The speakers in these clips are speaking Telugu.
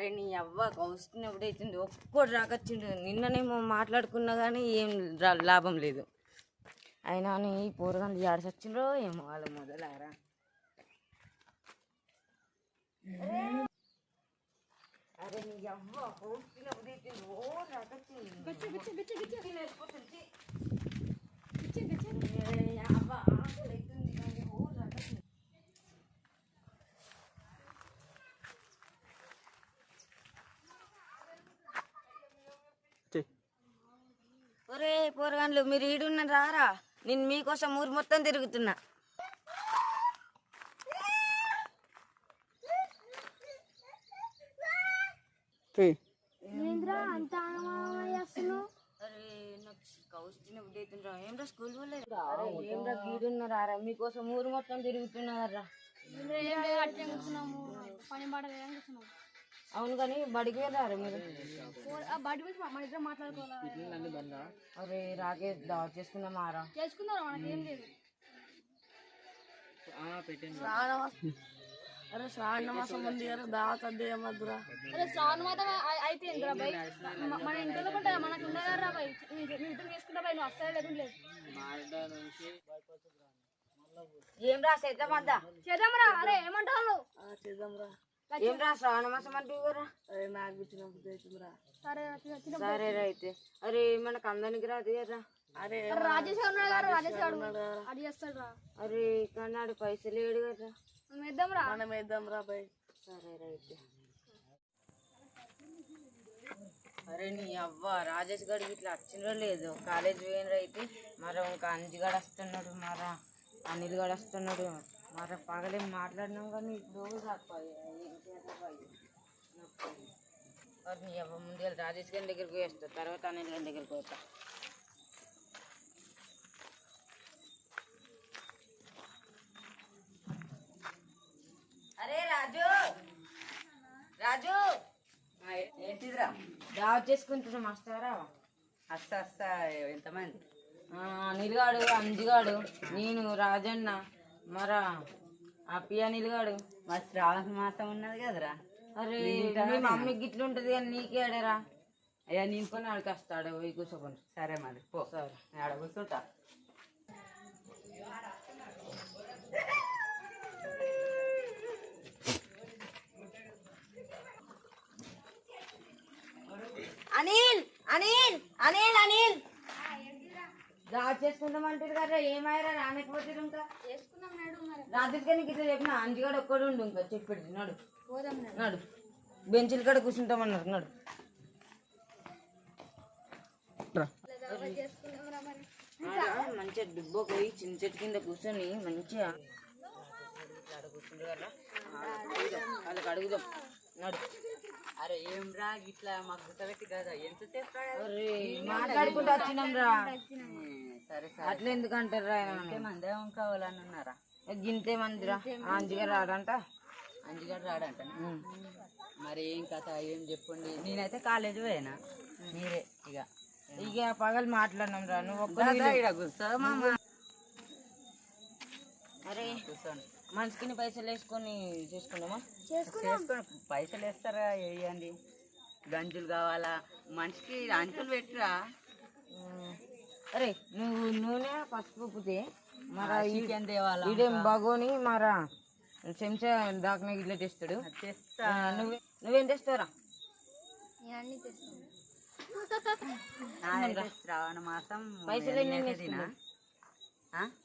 అరే నీ అవ్వ కౌస్తున్నప్పుడు అవుతుంది ఒక్కడు రాకొచ్చిండు. నిన్ననేమో మాట్లాడుకున్నా కానీ ఏం లాభం లేదు. అయినా నీ పూరగాలు ఆడసొచ్చిండ్రో ఏమో వాళ్ళ మొదలారా. అరే నీ అవ్వ కౌస్తున్నప్పుడు అవుతుంది ఓ రాకొచ్చింది అవ్వ ఆకలి అవుతుంది కానీ ఓ రాకొచ్చింది ఒరే పోరగాన్లు మీరు ఈడున్న రారా? నేను మీకోసం ఊరు మొత్తం తిరుగుతున్నా. స్కూల్ మీకోసం ఊరు మొత్తం తిరుగుతున్నారా పని పాట అవును కానీ బడికి వెళ్ళారు మీరు? ఆ బయట గురించి మన ఇద్దరం మాట్లాడుకోవాలి? అరే రాకేష్ దావత్ చేసుకున్నామారా చేసుకుందాం మనకేం లేదు. అరే శ్రావణ మాసం ఉంది కదా దావత్ అద్దే మధురా అరే శ్రావణ మాతం అయి- అయితే ఏందిరా బై మ- మన ఇంట్లో ఉంటా మనకు ఉండగా రా బై మీ ఇద్దరు చేసుకుంటా బై నువ్వు అస్సలు లేదు లేదు ఏం రా చేద్దామందా చేద్దాంరా అరే ఏమంటావు? నువ్వు చేద్దాంరా ఏం రా శ్రావణ మాసం అంటే ఇవ్వరా అరే నాకు ఇచ్చిన అవుతుందిరా. సరే రా అయితే. అరే మనకు అందరికి రాదు కదా అరే అరే రా. అరే కన్నాడు పైసలు లేడు కదా. మనం ఇద్దాం రా. మనం వేద్దాం రా బై. సరే రా అయితే. అరే నీ అవ్వ రాజేష్ గడికి ఇట్లా వచ్చిందో లేదు. కాలేజ్ పోయినరు అయితే మరి ఇంకా అంజిగాడు వస్తున్నాడు మర అనిల్ గడు వస్తున్నాడు. మరి పగలేం మాట్లాడినాం కానీ ఇప్పుడు అవ్వ ముందు రాజేష్ గారి దగ్గరికి వేస్తా తర్వాత అనిల్ గారి దగ్గరికి పోతా. అరే రాజు! రాజు! ఏంటిదిరా? దావత్ చేసుకుంటున్నాం వస్తారా అస్తా అస్తా ఎంతమంది? నిలుగాడు అంజిగాడు నేను రాజన్న మరా ఆ పియ నిలుగాడు. మా శ్రావణ మాసం ఉన్నది కదరా. అరే మీ మమ్మీ గిట్ల ఉంటది కానీ నీకే ఆడరా. అయ్యా నేను కొని ఆడికి వస్తాడు పోయి కూర్చోకుండా సరే మరి పో. సరే. నేను ఆడ కూర్చుంటా. అనిల్ అనిల్ అనిల్ అనిల్. దావత్ చేసుకుందాం అంటారు కదా ఏమాయరా రానకపోతే ఇంకా? చేసుకుందాం నాడు మరి. రాత్రి కానీ గిట్ల చెప్పిన అంజిగాడు ఒక్కడు ఉండు ఇంకా చెప్పాడు నాడు. పోదాం నాడు. నాడు. బెంచుల కాడ కూర్చుంటామన్నారు నాడు. చేసుకుందాం రా మరి. ఆడ మంచిగా దుబ్బ పోయి చిన్న చెట్టు కింద కూర్చొని మంచిగా వాళ్ళకి అడుగుదాం. నడు. అరే ఏం రా ఇట్లా మాకు గుర్తపెట్టి కదా? ఎంతసేపు? అరే మాట్లాడుకుంటూ వచ్చినాం రా. సరే సరే. అట్లా ఎందుకు అంటారు మంది ఏం కావాలని ఉన్నారా? గింతే మందిరా? ఆంజిగా రాడంట. అంజిగాడు రాడంట మరి ఏం కథ ఏం చెప్పండి? నేనైతే కాలేజీ పోయినా? మీరే ఇక. ఇక పగలు మాట్లాడినాం రా నువ్వు ఒక్క కూర్చో కూర్చోండి మనసుకిని పైసలు వేసుకొని చేసుకుందామా? చేసుకోండి పైసలు వేస్తారా వేయండి. గంజులు కావాలా? మనిషికి అంచులు పెట్టరా. అరే నువ్వు నూనె పసుపు ఉప్పుతే మరా చికెన్ తేవాలా ఈడేం బాగోని మరా చెంచా దాకా ఇట్లా తెస్తాడు. తెస్తా. నువ్వే నువ్వేం తెస్తావురా? పైసలు?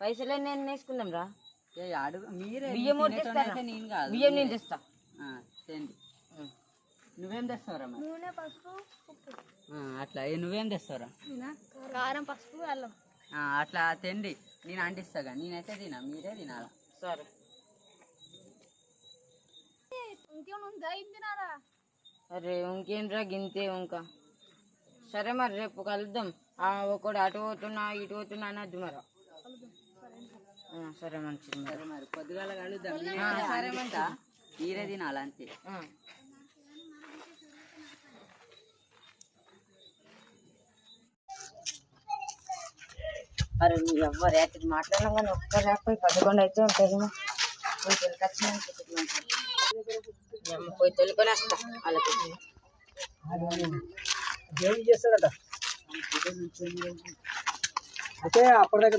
పైసలు నేను వేసుకుందాం. రా బియ్యం బియ్యం నేను తెస్తా. ఆ, తెండి నువ్వేం తెస్తావురా మరి? నూనె పసుపు ఉప్పు. ఆ, అట్లా. ఏ నువ్వేం తెస్తావురా? కారం పసుపు అల్లం. అట్లా తెండి. నేను అంటిస్తాగా నేనైతే తినా. మీరే తినాలా? సరే. అరే ఇంకేం రా గింతే ఇంకా సరే మరి రేపు కలుద్దాం. ఒకడు అటు పోతున్నా ఇటు పోతున్నా అనద్దు మరి. సరే మంచిది మరి. సరే మరి పొద్దుగాల కలుద్దాం. సరే మంట మీరే తినాలా అంతే. అరే నీ ఎవ్వరు రేపటి మాట్లాడినా కానీ ఒక్క రేపు పదకొండు అయితే ఉంటుంది ఖచ్చితంగా ఏమో పోయి తొలుకొని వస్తా వాళ్ళకి. ఏం చేస్తాడట? అయితే అప్పటిదాకా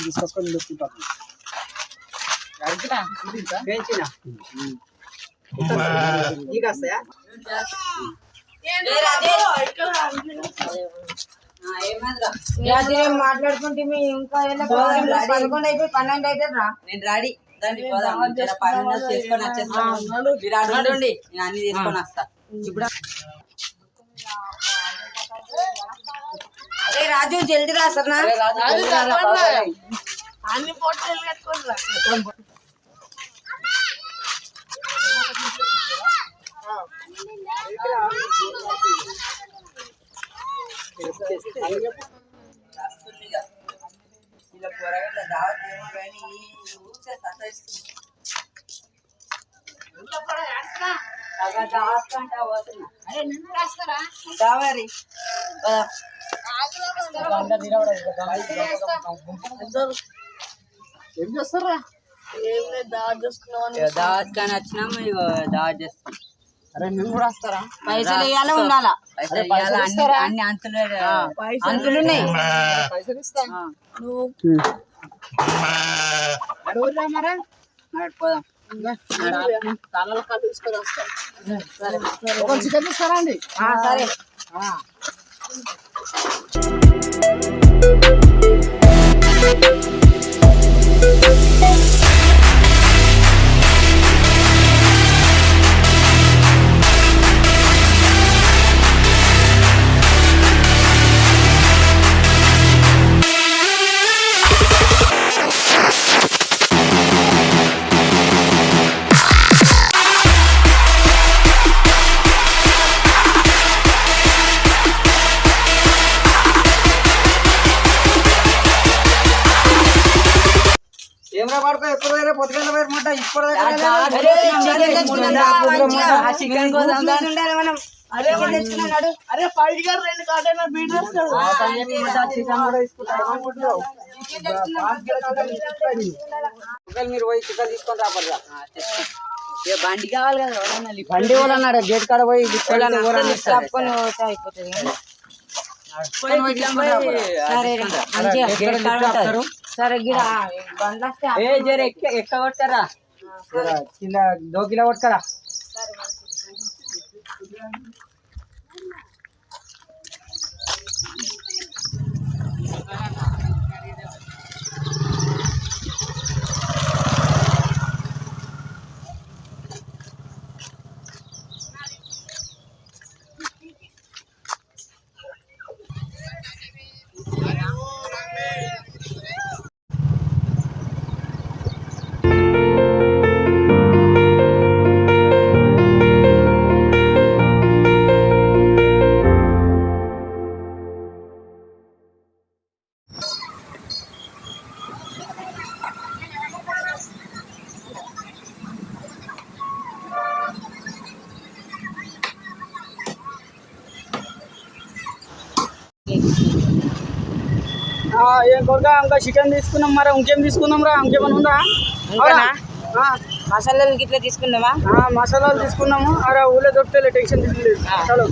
తీసుకొచ్చుకొని నీకు వస్తాయా రాత్రి ఏం మాట్లాడుకుంటే మీ ఇంకా పదకొండు అయిపోయి పన్నెండు అయితే రా. నేను రెడీ. దాన్ని పోదాం. పని ఉన్నది చేసుకొని వచ్చేస్తాను మీరు అడగండి నేను అన్ని తీసుకొని వస్తా. ఇప్పుడు అరే రాజు జల్దీ రా సరేనా అన్ని పొట్టలు కట్టుకొని రా. ఇలా పొరగట్ల దావత్ ఏమో కానీ దావరి. ఏం చేస్తారా? ఏం లేదు దావత్ చేసుకున్నామని ఇక దావత్ కానీ వచ్చినాము ఇక దావత్ చేస్తాం. అరే మేము కూడా వస్తారా? పైసలు ఇవ్వాలా ఉండాలా? పైసలు? అన్ని అన్ని అంతులు అంతులు ఉన్నాయి. పైసలు నువ్వు చికెన్ తీసుకురా అండి సరే. ఏమరా ఎప్పుడు దగ్గర ఇప్పుడు అరే, ఫైవ్ గారు రెండు కాటైనా చికెన్ కూడా తీసుకుంటారు మీరు పోయి చికెన్ తీసుకొని రాపడరా బండి కావాలి కదా బండి వాళ్ళు అన్నాడు గేట్ కాడ పోయి అయిపోతుంది. కదా. పోయి తీసుకొని రాపరా. సరే రా, మంచిగా గేట్ కాడ దింపుతారు. సరే గిడ బండ్లు వస్తే ఏ చికెన్ తీసుకున్నాం మరి ఇంకేం తీసుకుందాం రా? ఇంకేమైనా ఉందా? మసాలాలు గిట్ల తీసుకుందామా ఆ, మసాలాలు తీసుకున్నాము. అరే ఊళ్ళో దొరికితే టెన్షన్ తీసుకోలేదు. చలో.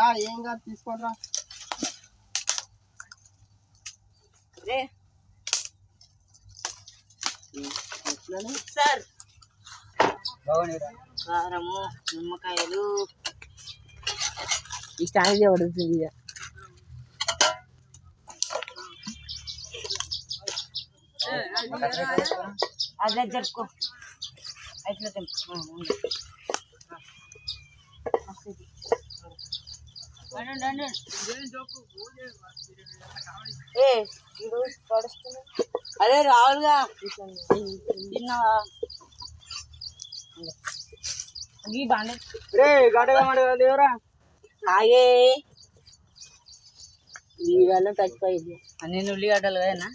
దా ఏం కాదు తీసుకోరా సార్. కారము నిమ్మకాయలు. ఈ స్టాండ్ పడుతుంది ఇక? అదే జరుపుకో. అట్లా అదే రావులుగా. తిన్నావా? ఆగే. ఈ వల్ల చచ్చిపోయింది అన్ని ఉల్లిగడ్డలు కదా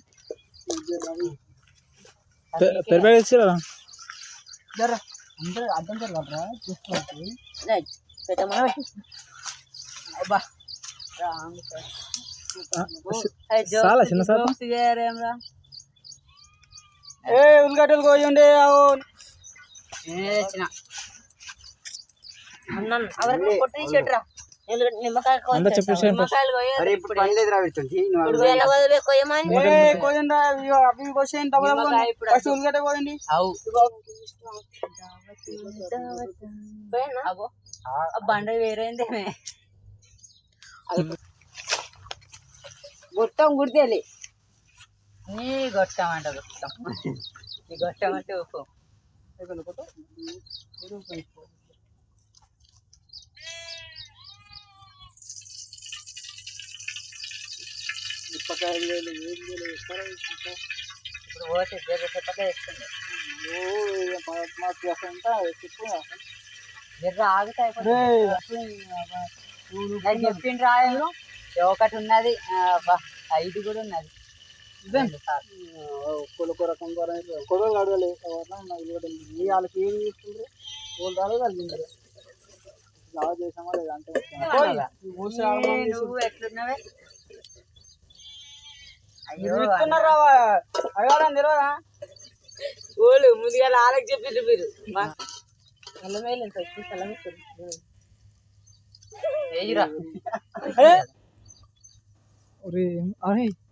పెరిపేడ ఇచ్చిరా అందరూ అర్థం జరగరా చూసుకోవచ్చు పెట్టమని. అబ్బా. చాలా చిన్న ఏ ఉల్లిగడ్డలు కోయండి ఉల్లిగడ్డ కోయండి. బండ వేరైందేమే మొత్తం గుర్తేలి నీ గొట్టం అంట గొట్టం నీ గొట్టం అంటే ఉప్పు ఇప్పుడు పోతే జర చెప్పక వేస్తుంది జర ఆగితే అయిపోతుంది చెప్పిండు రాయలు ఒకటి ఉన్నది ఐదు కూడా ఉన్నది. కొడవలు వాళ్ళకి ఏం తీసుకుంటారు వాళ్ళు రాలేదు వాళ్ళు తింటారు లాగా చేసామా లేదా అంటే ఏ, నువ్వు ఎట్లున్నావే? అయ్యో అడగాలని తెలియదా ఓలు ముందుగా వాళ్ళకి చెప్పిండ్రు మీరు.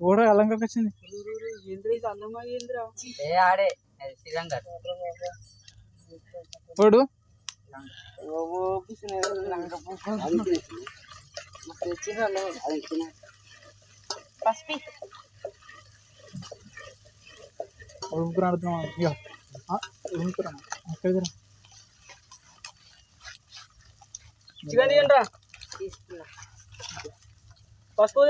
ఓడ అలంకరకు వచ్చింది ఏ ఆడే పసిపి. ఉడుకుని ఆడుతున్నాం ఇక ఉడుకురా ఎక్కడికి చికెన్ రా. తీసుకున్నా పసుపు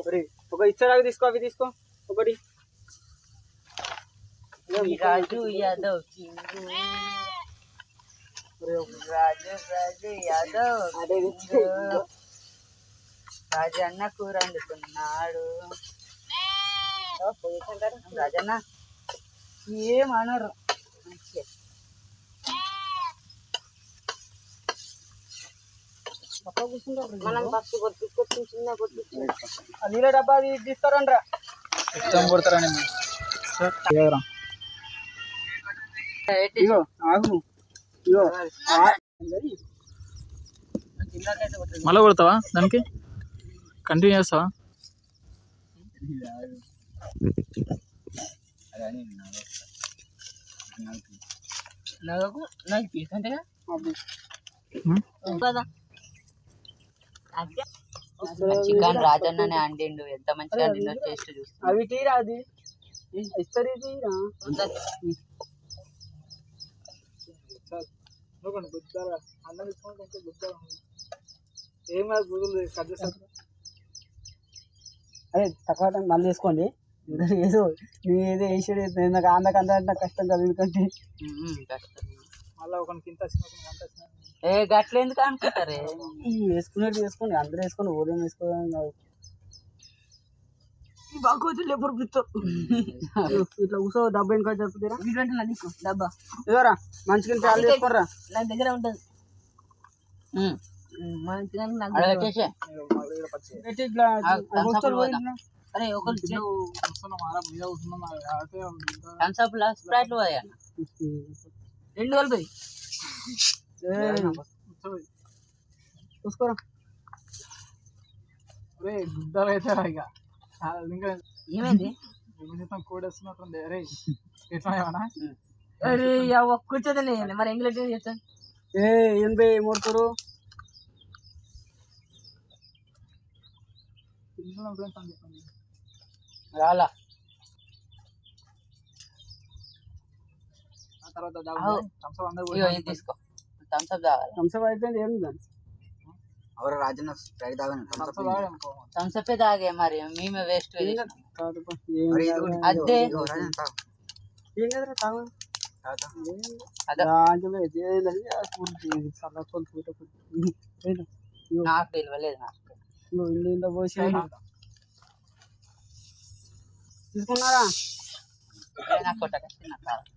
ఒరేయ్, ఒక ఇచ్చరాగా తీసుకో అవి తీసుకో ఒకటి రాజు యాదవ్ కింగు రాజు రాజు యాదవ్ కింగు. రాజన్న కూర వండుతున్నాడు రాజన్న ఏమనరు మంచిగా. మనం చిన్న నీళ్ళ డబ్బా అది తీస్తారండి రా ఇష్టం కొడతారని ఏంటి? ఇగో ఆగు. ఇగో జిల్లాకైతే కొట్టదు. మళ్ళీ కొడతావా దానికి? కంటిన్యూ చేస్తావా? నాకు నాకు తీసుకుంటేగా కదా. చికెన్ రాజన్ననే అండిండు ఎంత మంచిగా అండిండో టేస్ట్ చూస్తా అవి తీరా అది? ఇస్తారు తీరా? అన్నం ఏం కాదు గురువులు కట్ చేస్తారు అదే తక్కువ టైం మళ్ళీ వేసుకోండి ఇంకా ఏదో నువ్వు ఏదో వేసాడు నాకు అందకంత నాకు కష్టం కదా ఎందుకంటే. మళ్ళీ ఒకరికి ఇంత వచ్చిన. ఏ గట్ల ఎందుకు అనుకుంటారే? వేసుకునేది వేసుకోండి అందరూ వేసుకోండి ఓడియం వేసుకోవడం కాదు. బాగోతులు ఎప్పుడు ఇట్లా డబ్బా ఇంకా చెప్తారా ఇటువంటి నీకు? డబ్బా. మంచిగా చాలా తీసుకోరా నా దగ్గర ఉంటుంది. అరే ఒకరు రెండు కలిపి చూసుకోరా గుడ్డలు అయితే ఇక ఇంకా ఏమైంది నిమిషం కూడేస్తున్నట్టుంది అరే ఎట్లా ఏమన్నా అరే అవ్వ కూర్చోదని మరి ఎంగిల్ ఏం చేస్తాను ఏ బే మూడుతురు రాలా తర్వాత తీసుకో థమ్స్అప్ తాగాలి థమ్స్అప్ అయిపోయింది ఏం దాన్ని ఎవరు రాజన్న స్ప్రైట్ థమ్స్అప్ తాగడం థమ్స్అప్ తాగే మరి మేమే వేస్ట్ అదే. ఏం కదరా తాగు. నాకు తెలియలేదు నాకు. పోసి తీసుకున్నారా?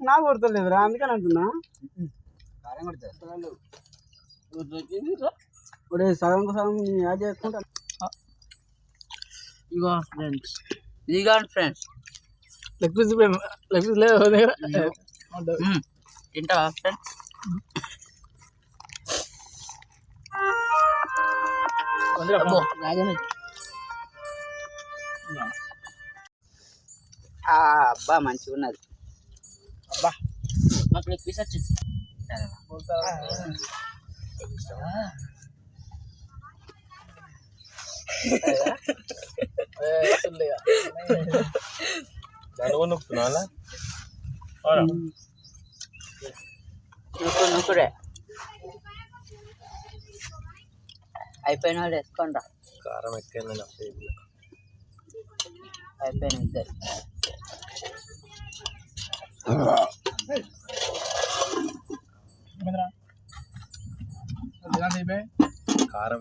నాకు కొడతలేదురా అందుకని అంటున్నా. ఇప్పుడు సగం సగం యాడ్ చేసుకుంటా. ఇగో ఫ్రెండ్స్ ఇదిగో friends. Leg piece leg piece లేదు దగ్గర తింటావా ఫ్రెండ్స్? రాజనే అబ్బా మంచిగా ఉన్నది నాకు లెగ్ పీస్ వచ్చింది. నువ్వు నొక్కుడే అయిపోయిన వాళ్ళు వేసుకోండి రా. కారం ఎక్కువ అయిపోయిన ఇద్దరు. కారం